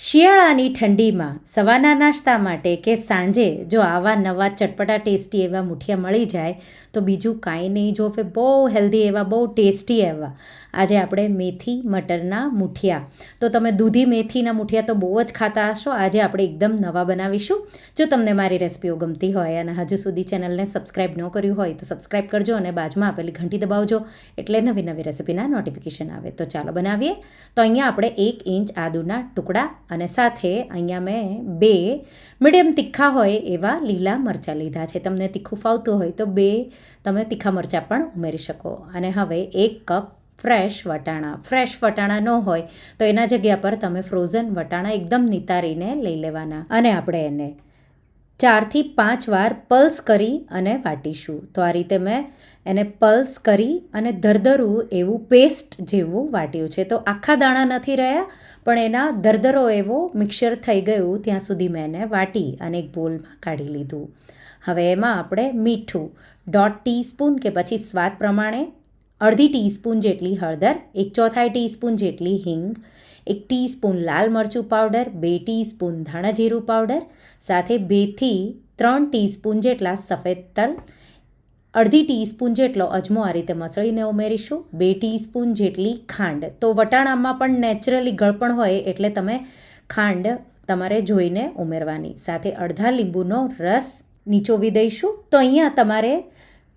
શિયાળાની ઠંડીમાં સવારના નાસ્તા માટે કે સાંજે જો આવા નવા ચટપટા ટેસ્ટી એવા મુઠિયા મળી જાય, તો બીજું કાંઈ નહીં. જો ફે બહુ હેલ્ધી એવા, બહુ ટેસ્ટી એવા આજે આપણે મેથી મટરના મુઠિયા. તો તમે દૂધી મેથીના મુઠિયા તો બહુ જ ખાતા હશો. આજે આપણે એકદમ નવા બનાવીશું. જો તમને મારી રેસિપીઓ ગમતી હોય અને હજુ સુધી ચેનલને સબસ્ક્રાઈબ ન કર્યું હોય, તો સબસ્ક્રાઈબ કરજો અને બાજુમાં આપેલી ઘંટી દબાવજો એટલે નવી નવી રેસિપીના નોટિફિકેશન આવે. તો ચાલો બનાવીએ. તો અહીંયા આપણે એક ઇંચ આદુના ટુકડા અને સાથે અહીંયા મેં બે મીડિયમ તીખા હોય એવા લીલા મરચાં લીધા છે. તમને તીખું ફાવતું હોય તો બે તમે તીખા મરચાં પણ ઉમેરી શકો. અને હવે એક કપ ફ્રેશ વટાણા. ફ્રેશ વટાણા ન હોય તો એના જગ્યા પર તમે ફ્રોઝન વટાણા એકદમ નિતારીને લઈ લેવાના. અને આપણે એને ચારથી પાંચ વાર પલ્સ કરી અને વાટીશું. તો આ રીતે મેં એને પલ્સ કરી અને દરદરું એવું પેસ્ટ જેવું વાટ્યું છે. તો આખા દાણા નથી રહ્યા, પણ એના દરદરો એવો મિક્સર થઈ ગયું ત્યાં સુધી મેં એને વાટી અને એક બોલમાં કાઢી લીધું. હવે એમાં આપણે મીઠું, દોઢ ટીસ્પૂન કે પછી સ્વાદ પ્રમાણે અડધી ટીસ્પૂન જેટલી હળદર, એક ચોથાઈ ટીસ્પૂન જેટલી હિંગ, એક ટીસ્પૂન લાલ મરચું પાવડર, બે ટીસ્પૂન ધાણા જીરું પાવડર, સાથે બેથી ત્રણ ટીસ્પૂન જેટલા સફેદ તલ, અડધી ટીસ્પૂન જેટલો અજમો આ રીતે મસળીને ઉમેરીશું, બે ટીસ્પૂન જેટલી ખાંડ. તો વટાણામાં પણ નેચરલી ગળપણ હોય એટલે તમે ખાંડ તમારે જોઈને ઉમેરવાની. સાથે અડધા લીંબુનો રસ નીચોવી દઈશું. તો અહીંયા તમારે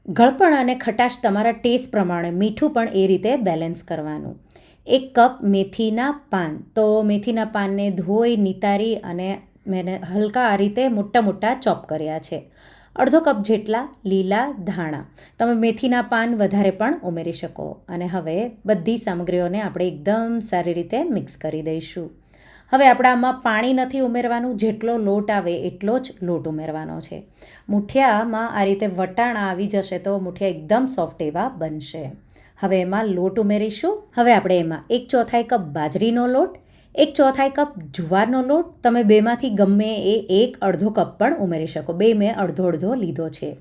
ગળપણ અને ખટાશ તમારા ટેસ્ટ પ્રમાણે મીઠું પણ એ રીતે બેલેન્સ કરવાનું. એક કપ મેથીના પાન. તો મેથીના પાનને ધોઈ, નિતારી અને મેં હલકા આ રીતે મોટા મોટા ચોપ કર્યા છે. અડધો કપ જેટલા લીલા ધાણા. તમે મેથીના પાન વધારે પણ ઉમેરી શકો. અને હવે બધી સામગ્રીઓને આપણે એકદમ સારી રીતે મિક્સ કરી દઈશું. હવે આપણે આમાં પાણી નથી ઉમેરવાનું, જેટલો લોટ આવે એટલો જ લોટ ઉમેરવાનો છે. મુઠિયામાં આ રીતે વટાણા આવી જશે તો મુઠિયા એકદમ સોફ્ટ એવા બનશે. હવે એમાં લોટ ઉમેરીશું. હવે આપણે એમાં એક ચોથાઈ કપ બાજરીનો લોટ, એક ચોથાઈ કપ જુવારનો લોટ. તમે બેમાંથી ગમે એ એક અડધો કપ પણ ઉમેરી શકો. બે મેં અડધો અડધો લીધો છે.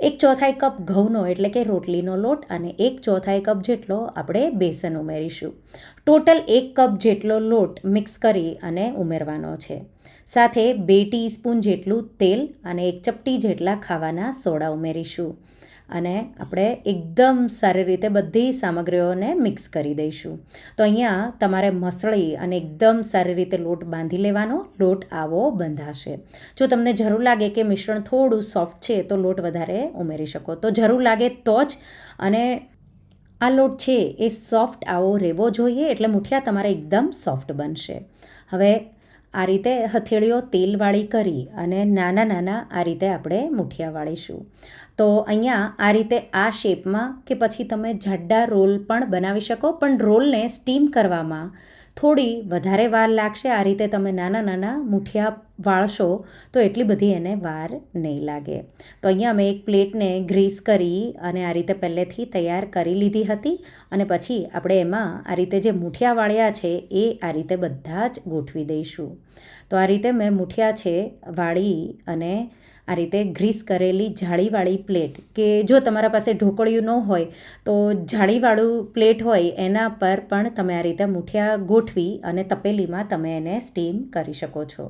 એક ચોથાઈ કપ ઘઉંનો એટલે કે રોટલીનો લોટ અને એક ચોથાઈ કપ જેટલો આપણે બેસન ઉમેરીશું. ટોટલ એક કપ જેટલો લોટ મિક્સ કરી અને ઉમેરવાનો છે. સાથે બે ટીસ્પૂન જેટલું તેલ અને એક ચપટી જેટલા ખાવાના સોડા ઉમેરીશું. અને આપણે એકદમ સારી રીતે બધી સામગ્રીઓને મિક્સ કરી દઈશું. તો અહીંયા તમારે મસળી અને એકદમ સારી રીતે લોટ બાંધી લેવાનો, લોટ આવો બંધાશે. જો તમને જરૂર લાગે કે મિશ્રણ થોડું સોફ્ટ છે, તો લોટ વધારે ઉમેરી શકો. તો જરૂર લાગે તો જ. અને આ લોટ છે એ સોફ્ટ આવો રહેવો જોઈએ, એટલે મુઠિયા તમારે એકદમ સોફ્ટ બનશે. હવે આ રીતે હથેળીઓ તેલવાળી કરી અને નાના નાના આ રીતે આપણે મુઠિયા વાળીશું. તો અહીંયા આ રીતે આ શેપમાં કે પછી તમે જાડા રોલ પણ બનાવી શકો, પણ રોલને સ્ટીમ કરવામાં થોડી વધારે વાર લાગશે. આ રીતે તમે નાના નાના મુઠિયા વાળશો, તો એટલી બધી એને વાર નહીં લાગે. તો અહીંયા મેં એક પ્લેટને ગ્રીસ કરી અને આ રીતે પહેલેથી તૈયાર કરી લીધી હતી અને પછી આપણે એમાં આ રીતે જે મૂઠિયા વાળ્યા છે એ આ રીતે બધા જ ગોઠવી દઈશું. તો આ રીતે મેં મૂઠિયા છે, વાળી અને આ રીતે ગ્રીસ કરેલી જાળીવાળી પ્લેટ, કે જો તમારા પાસે ઢોકળિયું ન હોય, તો જાળીવાળું પ્લેટ હોય એના પર પણ તમે આ રીતે મૂઠિયા ગોઠવી અને તપેલીમાં તમે એને સ્ટીમ કરી શકો છો.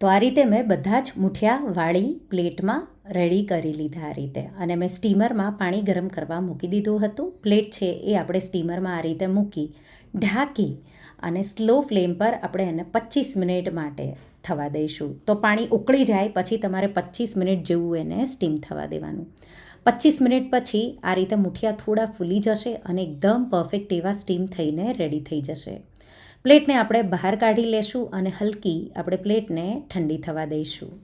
તો આ રીતે મેં બધા જ મૂઠિયા વાળી પ્લેટમાં રેડી કરી લીધા આ રીતે. અને મેં સ્ટીમરમાં પાણી ગરમ કરવા મૂકી દીધું હતું. પ્લેટ છે એ આપણે સ્ટીમરમાં આ રીતે મૂકી, ઢાંકી અને સ્લો ફ્લેમ પર આપણે એને પચીસ મિનિટ માટે થવા દઈશું. તો પાણી ઉકળી જાય પછી તમારે પચીસ મિનિટ જેવું એને સ્ટીમ થવા દેવાનું. પચીસ મિનિટ પછી આ રીતે મૂઠિયા થોડા ફૂલી જશે અને એકદમ પરફેક્ટ એવા સ્ટીમ થઈને રેડી થઈ જશે. પ્લેટને આપણે બહાર કાઢી લેશું અને હલકી આપણે પ્લેટને ઠંડી થવા દઈશું.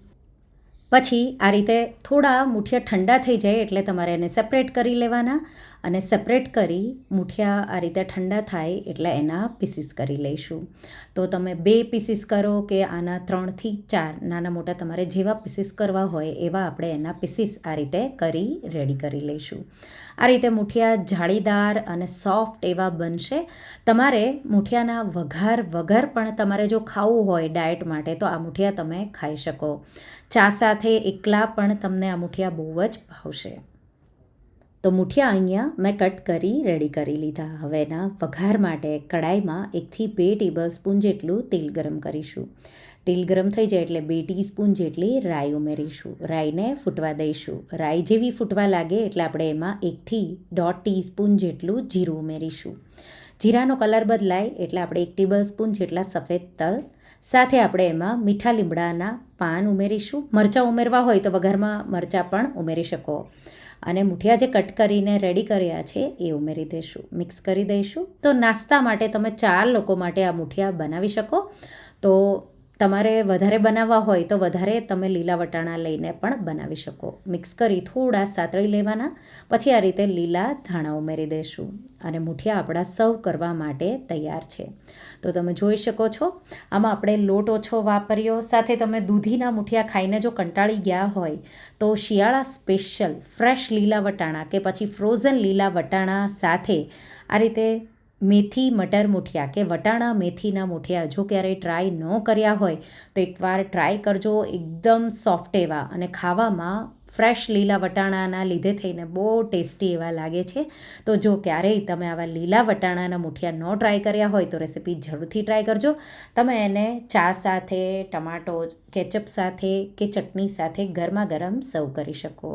પછી આ રીતે થોડા મુઠિયા ઠંડા થઈ જાય એટલે તમારે એને સેપરેટ કરી લેવાના. અને સેપરેટ કરી મૂઠિયા આ રીતે ઠંડા થાય એટલે એના પીસીસ કરી લઈશું. તો તમે બે પીસીસ કરો કે આના ત્રણથી ચાર નાના મોટા તમારે જેવા પીસીસ કરવા હોય એવા આપણે એના પીસીસ આ રીતે કરી રેડી કરી લઈશું. આ રીતે મૂઠિયા જાળીદાર અને સોફ્ટ એવા બનશે. તમારે મૂઠિયાના વઘાર વગર પણ તમારે જો ખાવું હોય ડાયટ માટે તો આ મૂઠિયા તમે ખાઈ શકો. ચા સાથે એકલા પણ તમને આ મૂઠિયા બહુ જ ભાવશે. તો મુઠિયા અહીંયા મેં કટ કરી રેડી કરી લીધા. હવે એના વઘાર માટે કડાઈમાં એકથી બે ટેબલ સ્પૂન જેટલું તેલ ગરમ કરીશું. તેલ ગરમ થઈ જાય એટલે બે ટીસ્પૂન જેટલી રાઈ ઉમેરીશું. રાઈને ફૂટવા દઈશું. રાઈ જેવી ફૂટવા લાગે એટલે આપણે એમાં એકથી દોઢ ટીસ્પૂન જેટલું જીરું ઉમેરીશું. જીરાનો કલર બદલાય એટલે આપણે એક ટેબલ સ્પૂન જેટલા સફેદ તલ, સાથે આપણે એમાં મીઠા લીમડાના પાન ઉમેરીશું. મરચાં ઉમેરવા હોય તો વઘારમાં મરચાં પણ ઉમેરી શકો. અને મુઠિયા જે કટ કરીને રેડી કર્યા છે એ ઉમેરી દઈશું મિક્સ કરી દઈશું. તો નાસ્તા માટે તમે ચાર લોકો માટે આ મુઠિયા બનાવી શકો. તો તમારે વધારે બનાવવા હોય તો વધારે તમે લીલા વટાણા લઈને પણ બનાવી શકો. મિક્સ કરી થોડા સાતળી લેવાના, પછી આ રીતે લીલા ધાણા ઉમેરી દઈશું અને મુઠિયા આપણા સર્વ કરવા માટે તૈયાર છે. તો તમે જોઈ શકો છો, આમાં આપણે લોટ ઓછો વાપર્યો, સાથે તમે દૂધીના મુઠિયા ખાઈને જો કંટાળી ગયા હોય, તો શિયાળા સ્પેશિયલ ફ્રેશ લીલા વટાણા કે પછી ફ્રોઝન લીલા વટાણા સાથે આ રીતે મેથી મટર મૂઠિયા કે વટાણા મેથીના મૂઠિયા જો ક્યારેય ટ્રાય ન કર્યા હોય, તો એકવાર ટ્રાય કરજો એકદમ સોફ્ટ એવા અને ખાવામાં ફ્રેશ લીલા વટાણાના લીધે થઈને બહુ ટેસ્ટી એવા લાગે છે. તો જો ક્યારેય તમે આવા લીલા વટાણાના મૂઠિયા ન ટ્રાય કર્યા હોય, તો રેસીપી જરૂરથી ટ્રાય કરજો. તમે એને ચા સાથે, ટમાટો કેચઅપ સાથે કે ચટણી સાથે ગરમા ગરમ સર્વ કરી શકો.